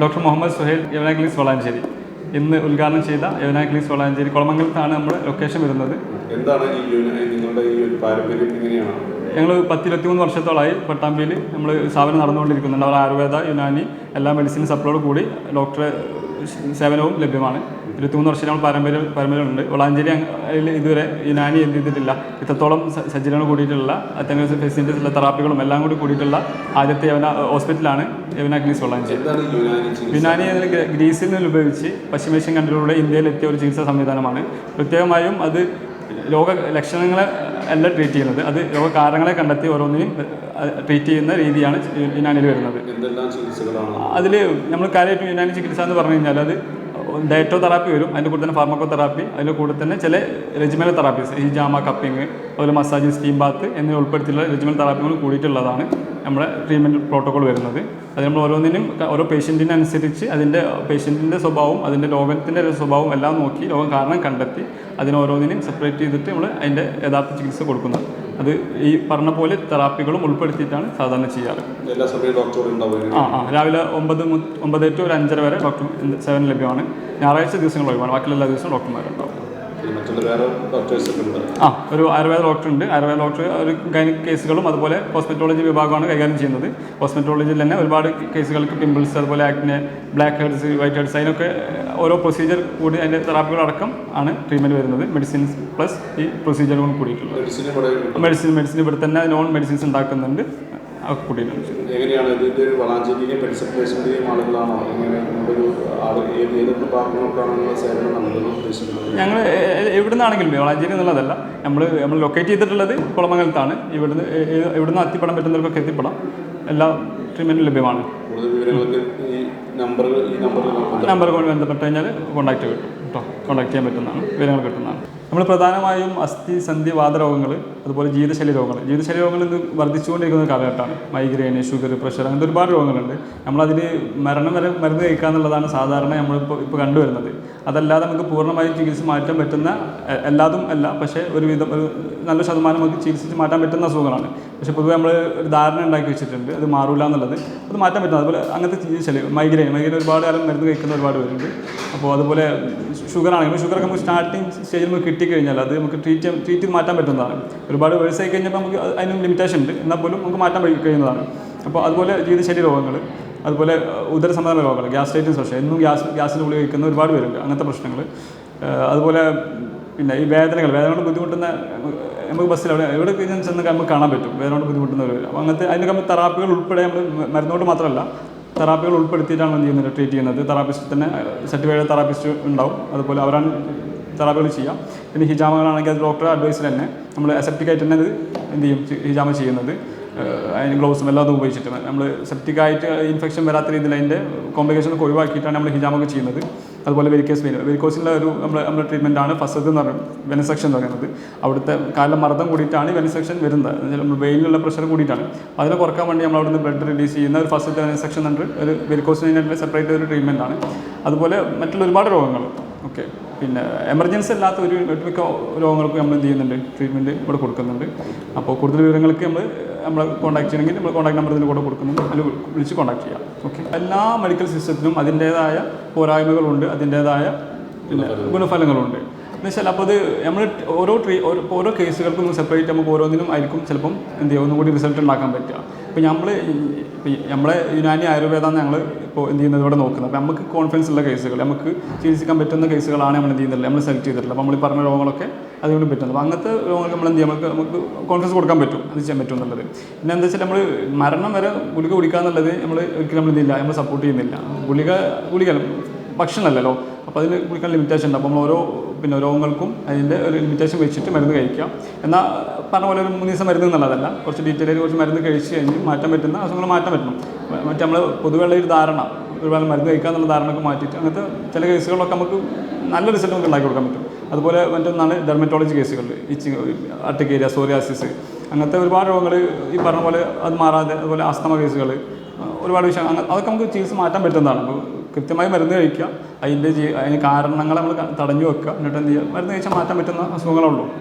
Doctor Muhammad Suhail യവനാക്ലീസ് വളാഞ്ചേരി ഇന്ന് ഉദ്ഘാടനം ചെയ്ത യവനാക്ലീസ് വളാഞ്ചേരി കുളമംഗലത്താണ് നമ്മുടെ ലൊക്കേഷൻ വരുന്നത്. എന്താണ് ഈ നിങ്ങളുടെ ഈ ഒരു പാരമ്പര്യം എങ്ങനെയാണ്? ഞങ്ങൾ പത്തിരുപത്തിമൂന്ന് വർഷത്തോളമായി പട്ടാമ്പിയിൽ നമ്മൾ സ്ഥാപനം നടന്നുകൊണ്ടിരിക്കുന്നുണ്ട്. അവിടെ ആയുർവേദ യുനാനി എല്ലാ മെഡിസിൻ സപ്ലോട് കൂടി ഡോക്ടറെ സേവനവും ലഭ്യമാണ്. ഇരുപത്തിമൂന്ന് വർഷം നമ്മൾ പാരമ്പര്യം പാരമ്പര്യമുണ്ട്. വളാഞ്ചേരി ഇതുവരെ ഇതുവരെ നാനി എന്ത് ചെയ്തിട്ടില്ല. ഇത്രത്തോളം സജ്ജീകരണം കൂടിയിട്ടുള്ള അത്യാവശ്യം ഫെസിലിറ്റീസ് ഉള്ള തെറാപ്പികളും എല്ലാം കൂടി കൂടിയിട്ടുള്ള ആദ്യത്തെ യവന ഹോസ്പിറ്റലാണ് യവന ക്ലിനിക്സ് വളാഞ്ചേരി. യുനാനി എന്ന ഗ്രീസിൽ നിന്ന് ഉപയോഗിച്ച് പശ്ചിമേഷ്യൻ കൺട്രികളിലൂടെ ഇന്ത്യയിലെത്തിയ ഒരു ചികിത്സാ സംവിധാനമാണ്. പ്രത്യേകമായും അത് രോഗ ലക്ഷണങ്ങളെ അല്ല ട്രീറ്റ് ചെയ്യുന്നത്. അത് രോഗകാരണങ്ങളെ കണ്ടെത്തി ഓരോന്നിനും ട്രീറ്റ് ചെയ്യുന്ന രീതിയാണ് യുനാനിയിൽ വരുന്നത്. അതിൽ നമ്മൾ കാര്യമായിട്ട് യുനാനി ചികിത്സ എന്ന് പറഞ്ഞു കഴിഞ്ഞാൽ അത് ഡയറ്റോ തെറാപ്പി വരും. അതിന്റെ കൂടെ തന്നെ ഫാർമക്കോ തെറാപ്പി അതിന്റെ കൂടെ തന്നെ ചില റെജിമൽ തെറാപ്പീസ് ഈ ജാമ കപ്പിങ് അതുപോലെ മസാജ് സ്റ്റീം ബാത്ത് എന്നിവ ഉൾപ്പെടുത്തിയുള്ള റെജിമൽ തെറാപ്പികൾ കൂടിയിട്ടുള്ളതാണ് നമ്മുടെ ട്രീറ്റ്മെന്റ് പ്രോട്ടോകോൾ വരുന്നത്. അത് നമ്മൾ ഓരോന്നിനും ഓരോ ഓരോ പേഷ്യന്റിനനുസരിച്ച് അതിന്റെ പേഷ്യന്റിന്റെ സ്വഭാവം അതിന്റെ രോഗത്തിന്റെ ഒരു സ്വഭാവവും എല്ലാം നോക്കി രോഗം കാരണം കണ്ടെത്തി അതിനോരോന്നിനും സെപ്പറേറ്റ് ചെയ്തിട്ട് നമ്മൾ അതിന്റെ യഥാർത്ഥ ചികിത്സ കൊടുക്കുന്നത്. അത് ഈ പറഞ്ഞ പോലെ തെറാപ്പികളും ഉൾപ്പെടുത്തിയിട്ടാണ് സാധാരണ ചെയ്യാറ്. എല്ലാ സമയവും ഡോക്ടർ ഉണ്ടാവും ആ ആ. രാവിലെ ഒമ്പത് ഒമ്പത് ടു ഒരു അഞ്ചര വരെ ഡോക്ടർ സേവനം ലഭ്യമാണ്. ഞായറാഴ്ച ദിവസങ്ങൾ ഒഴിവാണ്. ബാക്കിയുള്ള എല്ലാ ദിവസവും ഡോക്ടർമാരുണ്ടാവും ആ ഒരു ആയുർവേദ ഡോക്ടർ ഉണ്ട്. ആയുർവേദ ഡോക്ടർ ഒരു ഗൈനിക് കേസുകളും അതുപോലെ കോസ്മെറ്റോളജി വിഭാഗമാണ് കൈകാര്യം ചെയ്യുന്നത്. കോസ്മെറ്റോളജിയിൽ തന്നെ ഒരുപാട് കേസുകൾക്ക് പിമ്പിൾസ് അതുപോലെ acne blackheads whiteheads അതിനൊക്കെ ഓരോ പ്രൊസീജിയർ കൂടി അതിന്റെ തെറാപ്പികളടക്കം ആണ് ട്രീറ്റ്മെന്റ് വരുന്നത്. മെഡിസിൻസ് പ്ലസ് ഈ പ്രൊസീജിയറുകൾ കൂടിയിട്ടുള്ളത്. മെഡിസിൻ മെഡിസിൻ ഇവിടെ തന്നെ നോൺ മെഡിസിൻസ് ഉണ്ടാക്കുന്നുണ്ട്. എങ്ങനെയാണ് ഒരു ആളുകളാണോ? ഞങ്ങൾ എവിടെ നിന്നാണെങ്കിലും വളാഞ്ചേരി എന്നുള്ളതല്ല. നമ്മൾ നമ്മൾ ലൊക്കേറ്റ് ചെയ്തിട്ടുള്ളത് കുളമംഗലത്താണ്. ഇവിടുന്ന് ഇവിടുന്ന് എത്തിപ്പെടാൻ പറ്റുന്നവർക്കൊക്കെ എത്തിപ്പെടാം. എല്ലാ ട്രീറ്റ്മെന്റും ലഭ്യമാണ്. കൂടുതൽ വിവരങ്ങൾക്ക് ഈ നമ്പർ ഈ നമ്പറിൽ നമ്പർ കൊണ്ട് ബന്ധപ്പെട്ട് കഴിഞ്ഞാൽ കോണ്ടാക്ട് കിട്ടും. കേട്ടോ കോൺടാക്ട് ചെയ്യാൻ പറ്റുന്നതാണ്. വിവരങ്ങൾ കിട്ടുന്നതാണ്. നമ്മൾ പ്രധാനമായും അസ്ഥി സന്ധി വാതരോഗങ്ങൾ അതുപോലെ ജീവിതശൈലി രോഗങ്ങൾ. ജീവിതശൈലി രോഗങ്ങൾ ഇന്ന് വർദ്ധിച്ചുകൊണ്ടിരിക്കുന്ന ഒരു കാലഘട്ടമാണ്. മൈഗ്രെയിൻ ഷുഗർ പ്രഷർ അങ്ങനത്തെ ഒരുപാട് രോഗങ്ങളുണ്ട്. നമ്മളതിൽ മരണം വരെ മരുന്ന് കഴിക്കുക എന്നുള്ളതാണ് സാധാരണ നമ്മളിപ്പോൾ ഇപ്പോൾ കണ്ടുവരുന്നത്. അതല്ലാതെ നമുക്ക് പൂർണമായും ചികിത്സ മാറ്റാൻ പറ്റുന്ന എല്ലാതും അല്ല. പക്ഷേ ഒരുവിധം ഒരു നല്ല ശതമാനം നമുക്ക് ചികിത്സിച്ച് മാറ്റാൻ പറ്റുന്ന അസുഖങ്ങളാണ്. പക്ഷേ പൊതുവെ നമ്മൾ ഒരു ധാരണ ഉണ്ടാക്കി വെച്ചിട്ടുണ്ട്. അത് മാറൂല എന്നുള്ളത്. അത് മാറ്റാൻ പറ്റും. അതുപോലെ അങ്ങനത്തെ ചില മൈഗ്രെയിൻ മൈഗ്രെയിൻ ഒരുപാട് കാലം മരുന്ന് കഴിക്കുന്ന ഒരുപാട് പേരുണ്ട്. അപ്പോൾ അതുപോലെ ഷുഗർ ആണെങ്കിൽ ഷുഗർ നമുക്ക് സ്റ്റാർട്ടിങ് സ്റ്റേജിൽ നമുക്ക് കിട്ടിക്കഴിഞ്ഞാൽ അത് നമുക്ക് ട്രീറ്റ് ട്രീറ്റ് ചെയ്ത് മാറ്റാൻ പറ്റുന്നതാണ്. ഒരുപാട് വേഴ്സ് ആയി കഴിഞ്ഞപ്പോൾ നമുക്ക് അത് അതിനും ലിമിറ്റേഷൻ ഉണ്ട്. എന്നാൽ പോലും നമുക്ക് മാറ്റാൻ കഴി- കഴിയുന്നതാണ്. അപ്പോൾ അതുപോലെ ജീവിതശൈലി രോഗങ്ങൾ അതുപോലെ ഉദര സംബന്ധമായ രോഗങ്ങൾ ഗ്യാസ്ട്രൈറ്റിസ് പക്ഷേ എന്നും ഗ്യാസ് ഗ്യാസിന് ഗുളിക കഴിക്കുന്ന ഒരുപാട് പേരുണ്ട്. അങ്ങനത്തെ പ്രശ്നങ്ങൾ. അതുപോലെ പിന്നെ ഈ വേദനകൾ വേദന കൊണ്ട് ബുദ്ധിമുട്ടുന്ന നമുക്ക് ബസ്സിൽ അവിടെ എവിടെ കഴിഞ്ഞാൽ ചെന്ന് നമുക്ക് കാണാൻ പറ്റും. വേദന കൊണ്ട് ബുദ്ധിമുട്ടുന്നവർ അപ്പോൾ അങ്ങനത്തെ അതിനൊക്കെ നമ്മൾ തെറാപ്പികൾ ഉൾപ്പെടെ നമ്മൾ മരുന്നുകൊണ്ട് മാത്രമല്ല തെറാപ്പികൾ ഉൾപ്പെടുത്തിയിട്ടാണ് നമ്മൾ ചെയ്യുന്നത് ട്രീറ്റ് ചെയ്യുന്നത്. തെറാപ്പിസ്റ്റ് തന്നെ സർട്ടിഫൈഡ് തെറാപ്പിസ്റ്റ് ഉണ്ടാവും. അതുപോലെ അവരാണ് തെറാപ്പികൾ ചെയ്യാം. പിന്നെ ഹിജാമകളാണെങ്കിൽ അത് ഡോക്ടറെ അഡ്വൈസിൽ തന്നെ നമ്മൾ അസെപ്റ്റിക് ആയിട്ട് തന്നെ അത് എന്ത് ചെയ്യും? ഹിജാമ ചെയ്യുന്നത്. അതിന് ഗ്ലൗസും എല്ലാം അതും ഉപയോഗിച്ചിട്ട്. നമ്മൾ സെപ്റ്റിക്കായിട്ട് ഇൻഫെക്ഷൻ വരാത്ത രീതിയിൽ അതിന്റെ കോംപ്ലിക്കേഷൻ ഒക്കെ ഒഴിവാക്കിയിട്ടാണ് നമ്മൾ ഹിജാമൊക്കെ ചെയ്യുന്നത്. അതുപോലെ വെരിക്കേസ് വെയിൻ വെരിക്കോസിന്റെ ഒരു നമ്മൾ നമ്മുടെ ട്രീറ്റ്മെന്റ് ആണ് ഫസ്റ്റ് എന്ന് പറയുന്നത് വെനസെക്ഷൻ എന്ന് പറയുന്നത്. അവിടുത്തെ കാലം മർദ്ദം കൂടിയിട്ടാണ് വെനസെക്ഷൻ വരുന്നത്. നമ്മൾ വെയിലിനുള്ള പ്രഷർ കൂടിയിട്ടാണ്. അതിനെ കുറയ്ക്കാൻ വേണ്ടി നമ്മൾ അവിടുന്ന് ബ്ലഡ് റിലീസ് ചെയ്യുന്ന ഒരു ഫസ്റ്റ് വെനസെക്ഷൻ എന്ന് ഒരു വെരിക്കോസിനെ സെപ്പറേറ്റ് ഒരു ട്രീറ്റ്മെന്റാണ് അതുപോലെ മറ്റുള്ള ഒരുപാട് രോഗങ്ങൾ. ഓക്കെ പിന്നെ എമർജൻസി അല്ലാത്ത ഒരു ഒട്ടുമിക്ക രോഗങ്ങൾക്കും നമ്മൾ എന്ത് ചെയ്യുന്നുണ്ട്? ട്രീറ്റ്മെന്റ് ഇവിടെ കൊടുക്കുന്നുണ്ട്. അപ്പോൾ കൂടുതൽ വിവരങ്ങൾക്ക് നമ്മൾ നമ്മളെ കോൺടാക്ട് ചെയ്യണമെങ്കിൽ നമ്മൾ കോൺടാക്ട് നമ്പർ ഇതിന്റെ കൂടെ കൊടുക്കുന്നുണ്ട് അതിൽ വിളിച്ച് കോൺടാക്ട് ചെയ്യാം. ഓക്കെ എല്ലാ മെഡിക്കൽ സിസ്റ്റത്തിനും അതിന്റേതായ പോരായ്മകളുണ്ട് അതിന്റേതായ പിന്നെ എന്നുവെച്ചാൽ അപ്പോൾ അത് നമ്മൾ ഓരോ ട്രീ ഓരോ ഓരോ കേസുകൾക്കും സെപ്പറേറ്റ് നമുക്ക് ഓരോന്നിനും ആയിരിക്കും ചിലപ്പം എന്ത് ചെയ്യുക? ഒന്നുകൂടി റിസൾട്ട് ഉണ്ടാക്കാൻ പറ്റുക. ഇപ്പോൾ നമ്മൾ നമ്മളെ യുനാനി ആയുർവേദമാണ് ഞങ്ങൾ ഇപ്പോൾ എന്ത് ചെയ്യുന്നത് ഇവിടെ നോക്കുന്നത്. അപ്പോൾ നമുക്ക് കോൺഫിഡൻസ് ഉള്ള കേസുകൾ നമുക്ക് ചികിത്സിക്കാൻ പറ്റുന്ന കേസുകളാണ് നമ്മൾ എന്ത് ചെയ്യുന്നില്ല നമ്മൾ സെലക്ട് ചെയ്തിട്ടുള്ളത്. അപ്പോൾ നമ്മൾ ഈ പറഞ്ഞ രോഗങ്ങളൊക്കെ അതുകൊണ്ട് പറ്റുന്നത്. അപ്പോൾ അങ്ങനത്തെ രോഗങ്ങൾ നമ്മൾ എന്ത് ചെയ്യാം? നമുക്ക് നമുക്ക് കോൺഫിഡൻസ് കൊടുക്കാൻ പറ്റും. അത് ചെയ്യാൻ പറ്റും എന്നുള്ളത്. പിന്നെ എന്താ വെച്ചാൽ നമ്മൾ മരണം വരെ ഗുളിക കുടിക്കുക എന്നുള്ളത് നമ്മൾ ഒരിക്കലും നമ്മൾ എന്തില്ല നമ്മൾ സപ്പോർട്ട് ചെയ്യുന്നില്ല. ഗുളിക ഗുളിക ഭക്ഷണമല്ലല്ലോ? അപ്പോൾ അതിന് കുടിക്കാൻ ലിമിറ്റേഷൻ ഉണ്ട്. അപ്പോൾ നമ്മൾ ഓരോ പിന്നെ രോഗങ്ങൾക്കും അതിന്റെ ഒരു ലിമിറ്റേഷൻ വെച്ചിട്ട് മരുന്ന് കഴിക്കാം. എന്നാൽ പറഞ്ഞ പോലെ ഒരു മൂന്ന് ദിവസം മരുന്ന് എന്നുള്ളതല്ല. കുറച്ച് ഡീറ്റെയിൽ കുറച്ച് മരുന്ന് കഴിച്ച് കഴിഞ്ഞ് മാറ്റാൻ പറ്റുന്ന അസുഖങ്ങൾ മാറ്റാൻ പറ്റണം മറ്റേ നമ്മൾ പൊതുവെയുള്ള ഒരു ധാരണ ഒരുപാട് മരുന്ന് കഴിക്കുക എന്നുള്ള ധാരണയൊക്കെ മാറ്റിയിട്ട് അങ്ങനത്തെ ചില കേസുകളൊക്കെ നമുക്ക് നല്ല റിസൾട്ട് നമുക്ക് ഉണ്ടാക്കി കൊടുക്കാൻ പറ്റും. അതുപോലെ മറ്റൊന്നാണ് ഡെർമറ്റോളജി കേസുകൾ ഇച്ചിങ് അർട്ടിക്കേരിയ സോറിയാസിസ് അങ്ങനത്തെ ഒരുപാട് രോഗങ്ങൾ ഈ പറഞ്ഞ പോലെ അത് മാറാതെ അതുപോലെ ആസ്തമ കേസുകൾ ഒരുപാട് വിഷയം അതൊക്കെ നമുക്ക് ചികിത്സ മാറ്റാൻ പറ്റുന്നതാണ്. കൃത്യമായി മരുന്ന് കഴിക്കുക. അതിന്റെ അതിന് കാരണങ്ങൾ നമ്മൾ തടഞ്ഞു വെക്കുക. എന്നിട്ട് എന്ത് ചെയ്യുക? മരുന്ന് കഴിച്ചാൽ മാറ്റാൻ പറ്റുന്ന അസുഖങ്ങളുള്ളൂ